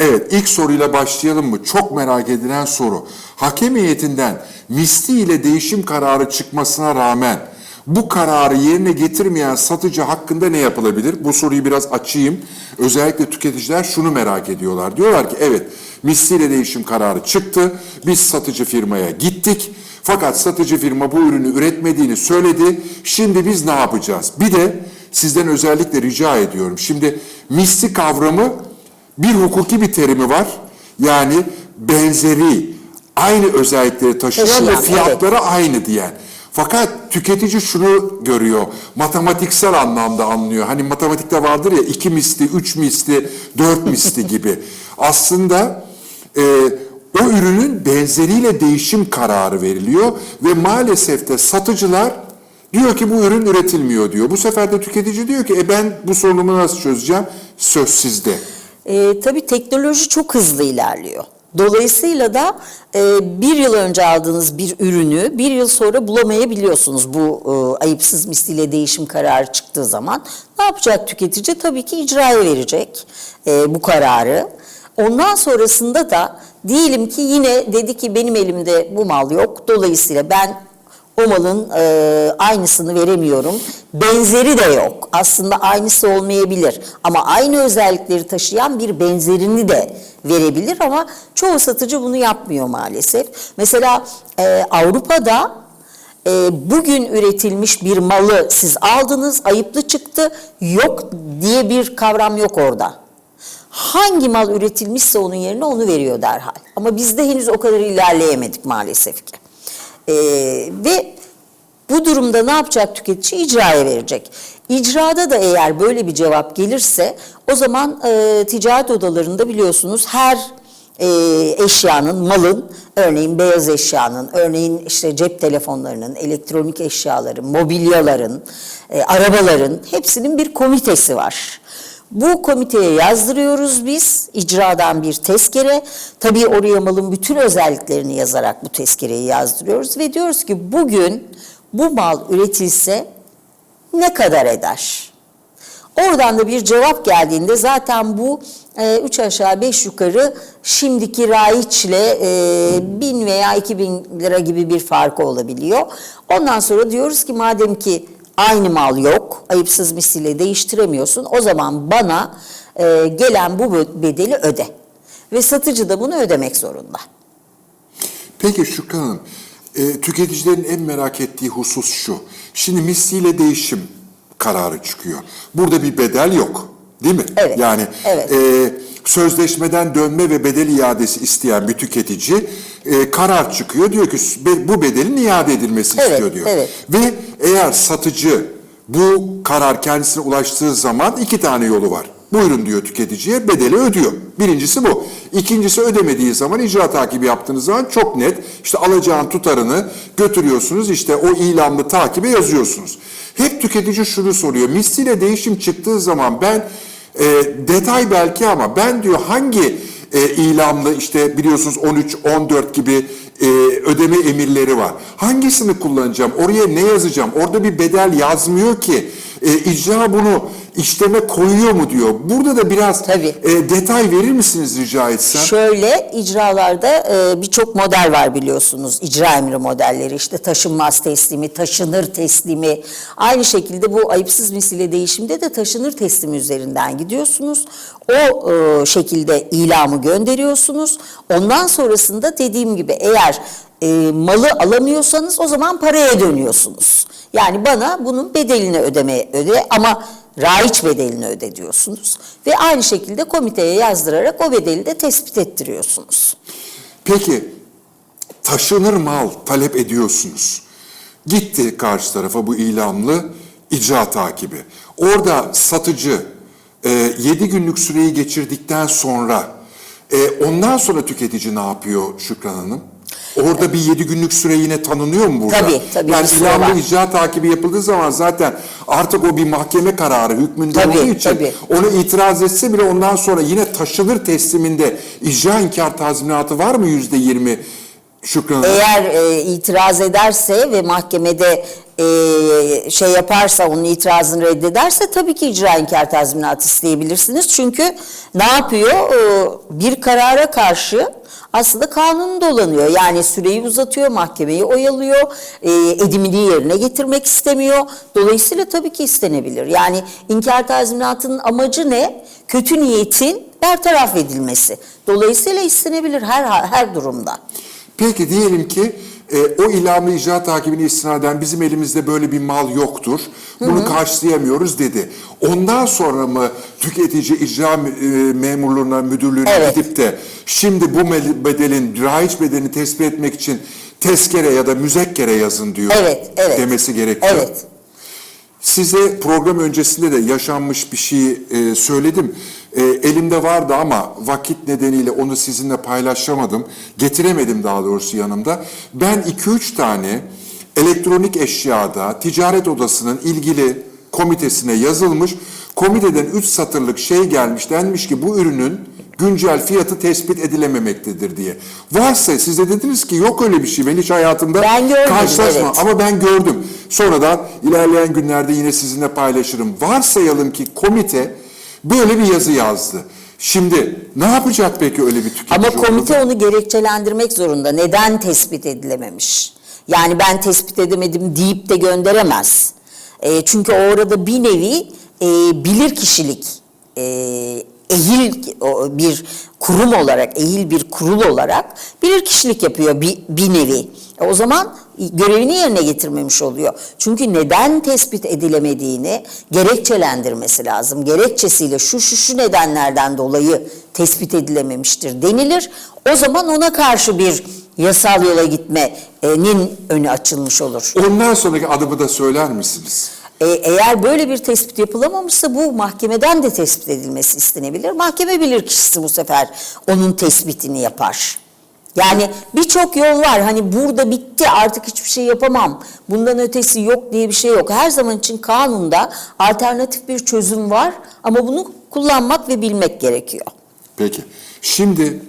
Evet ilk soruyla başlayalım mı? Çok merak edilen soru. Hakem heyetinden misli ile değişim kararı çıkmasına rağmen bu kararı yerine getirmeyen satıcı hakkında ne yapılabilir? Bu soruyu biraz açayım. Özellikle tüketiciler şunu merak ediyorlar. Diyorlar ki evet misli ile değişim kararı çıktı. Biz satıcı firmaya gittik. Fakat satıcı firma bu ürünü üretmediğini söyledi. Şimdi biz ne yapacağız? Bir de sizden özellikle rica ediyorum. Şimdi misli kavramı bir hukuki bir terimi var. Yani benzeri, aynı özellikleri taşıyan, ve fiyatları aynı diyen. Fakat tüketici şunu görüyor, matematiksel anlamda anlıyor. Hani matematikte vardır ya iki misli, üç misli, dört misli gibi. Aslında e, o ürünün benzeriyle değişim kararı veriliyor ve maalesef de satıcılar diyor ki bu ürün üretilmiyor diyor. Bu sefer de tüketici diyor ki e ben bu sorunumu nasıl çözeceğim? Söz sizde. E, tabii teknoloji çok hızlı ilerliyor. Dolayısıyla da e, bir yıl önce aldığınız bir ürünü bir yıl sonra bulamayabiliyorsunuz bu e, ayıpsız misliyle değişim kararı çıktığı zaman. Ne yapacak tüketici? Tabii ki icraya verecek e, bu kararı. Ondan sonrasında da diyelim ki yine dedi ki benim elimde bu mal yok. Dolayısıyla ben o malın e, aynısını veremiyorum. Benzeri de yok. Aslında aynısı olmayabilir. Ama aynı özellikleri taşıyan bir benzerini de verebilir ama çoğu satıcı bunu yapmıyor maalesef. Mesela e, Avrupa'da e, bugün üretilmiş bir malı siz aldınız, ayıplı çıktı, yok diye bir kavram yok orada. Hangi mal üretilmişse onun yerine onu veriyor derhal. Ama bizde henüz o kadar ilerleyemedik maalesef ki. Ee, ve bu durumda ne yapacak tüketici? İcraya verecek. İcrada da eğer böyle bir cevap gelirse o zaman e, ticaret odalarında biliyorsunuz her e, eşyanın, malın, örneğin beyaz eşyanın, örneğin işte cep telefonlarının, elektronik eşyaların, mobilyaların, e, arabaların hepsinin bir komitesi var. Bu komiteye yazdırıyoruz biz icradan bir tezkere. Tabii oraya malın bütün özelliklerini yazarak bu tezkereyi yazdırıyoruz ve diyoruz ki bugün bu mal üretilse ne kadar eder? Oradan da bir cevap geldiğinde zaten bu e, üç aşağı beş yukarı şimdiki raiçle e, bin veya iki bin lira gibi bir farkı olabiliyor. Ondan sonra diyoruz ki madem ki aynı mal yok, ayıpsız misliyle değiştiremiyorsun o zaman bana e, gelen bu bedeli öde. Ve satıcı da bunu ödemek zorunda. Peki Şükran Hanım, e, tüketicilerin en merak ettiği husus şu. Şimdi misliyle değişim kararı çıkıyor. Burada bir bedel yok. Değil mi? Evet, Yani evet. e, sözleşmeden dönme ve bedel iadesi isteyen bir tüketici e, karar çıkıyor. Diyor ki "Be- bu bedelin iade edilmesi Evet, istiyor diyor. evet. Ve eğer satıcı bu karar kendisine ulaştığı zaman iki tane yolu var. Buyurun diyor tüketiciye bedeli ödüyor. Birincisi bu. İkincisi ödemediği zaman icra takibi yaptığınız zaman çok net işte alacağın tutarını götürüyorsunuz işte o ilanlı takibe yazıyorsunuz. Hep tüketici şunu soruyor. Misliyle değişim çıktığı zaman ben e, detay belki ama ben diyor hangi e, ilamlı işte biliyorsunuz 13, 14 gibi e, ödeme emirleri var. Hangisini kullanacağım? Oraya ne yazacağım? Orada bir bedel yazmıyor ki. E, icra bunu işleme koyuyor mu diyor. Burada da biraz Tabii. e, detay verir misiniz rica etsem? Şöyle icralarda e, birçok model var biliyorsunuz. İcra emri modelleri işte taşınmaz teslimi, taşınır teslimi. Aynı şekilde bu ayıpsız misile değişimde de taşınır teslimi üzerinden gidiyorsunuz. O e, şekilde ilamı gönderiyorsunuz. Ondan sonrasında dediğim gibi eğer e, malı alamıyorsanız o zaman paraya dönüyorsunuz. Yani bana bunun bedelini ödemeye öde ama raiç bedelini öde diyorsunuz. Ve aynı şekilde komiteye yazdırarak o bedeli de tespit ettiriyorsunuz. Peki taşınır mal talep ediyorsunuz. Gitti karşı tarafa bu ilamlı icra takibi. Orada satıcı 7 günlük süreyi geçirdikten sonra e, ondan sonra tüketici ne yapıyor Şükran Hanım? Orada bir 7 günlük süre yine tanınıyor mu burada? Tabii, tabii, Yani var. icra takibi yapıldığı zaman zaten artık o bir mahkeme kararı hükmünde Tabii, olduğu için tabii. onu itiraz etse bile ondan sonra yine taşınır tesliminde icra inkar tazminatı var mı yüzde yirmi Şükran. Eğer e, itiraz ederse ve mahkemede e, şey yaparsa, onun itirazını reddederse tabii ki icra inkar tazminatı isteyebilirsiniz. Çünkü ne yapıyor? E, bir karara karşı aslında kanunu dolanıyor. Yani süreyi uzatıyor, mahkemeyi oyalıyor, e, edimini yerine getirmek istemiyor. Dolayısıyla tabii ki istenebilir. Yani inkar tazminatının amacı ne? Kötü niyetin bertaraf edilmesi. Dolayısıyla istenebilir her her durumda. Peki diyelim ki e, o ilamlı icra takibine istinaden bizim elimizde böyle bir mal yoktur. Bunu karşılayamıyoruz dedi. Ondan sonra mı tüketici icra e, memurluğuna, müdürlüğüne Evet. gidip de şimdi bu bedelin, rahiç bedelini tespit etmek için tezkere ya da müzekkere yazın diyor Evet, evet. demesi gerekiyor. Evet. Size program öncesinde de yaşanmış bir şey e, söyledim. E, elimde vardı ama vakit nedeniyle onu sizinle paylaşamadım. Getiremedim daha doğrusu yanımda. Ben 2-3 tane elektronik eşyada ticaret odasının ilgili komitesine yazılmış. Komiteden 3 satırlık şey gelmiş denmiş ki bu ürünün güncel fiyatı tespit edilememektedir diye. Varsa siz de dediniz ki yok öyle bir şey ben hiç hayatımda Ben görmedim, karşılaşmam. evet. Ama ben gördüm. Sonradan ilerleyen günlerde yine sizinle paylaşırım. Varsayalım ki komite böyle bir yazı yazdı. Şimdi ne yapacak peki öyle bir tüketici? Ama komite orada? onu gerekçelendirmek zorunda. Neden tespit edilememiş? Yani ben tespit edemedim deyip de gönderemez. E, çünkü orada bir nevi e, bilir kişilik, e, ehil bir kurum olarak, ehil bir kurul olarak bilir kişilik yapıyor bir, bir nevi. E, o zaman görevini yerine getirmemiş oluyor. Çünkü neden tespit edilemediğini gerekçelendirmesi lazım. Gerekçesiyle şu şu şu nedenlerden dolayı tespit edilememiştir denilir. O zaman ona karşı bir yasal yola gitmenin önü açılmış olur. Ondan sonraki adımı da söyler misiniz? E, eğer böyle bir tespit yapılamamışsa bu mahkemeden de tespit edilmesi istenebilir. Mahkeme bilir kişisi bu sefer onun tespitini yapar. Yani birçok yol var. Hani burada bitti artık hiçbir şey yapamam. Bundan ötesi yok diye bir şey yok. Her zaman için kanunda alternatif bir çözüm var ama bunu kullanmak ve bilmek gerekiyor. Peki. Şimdi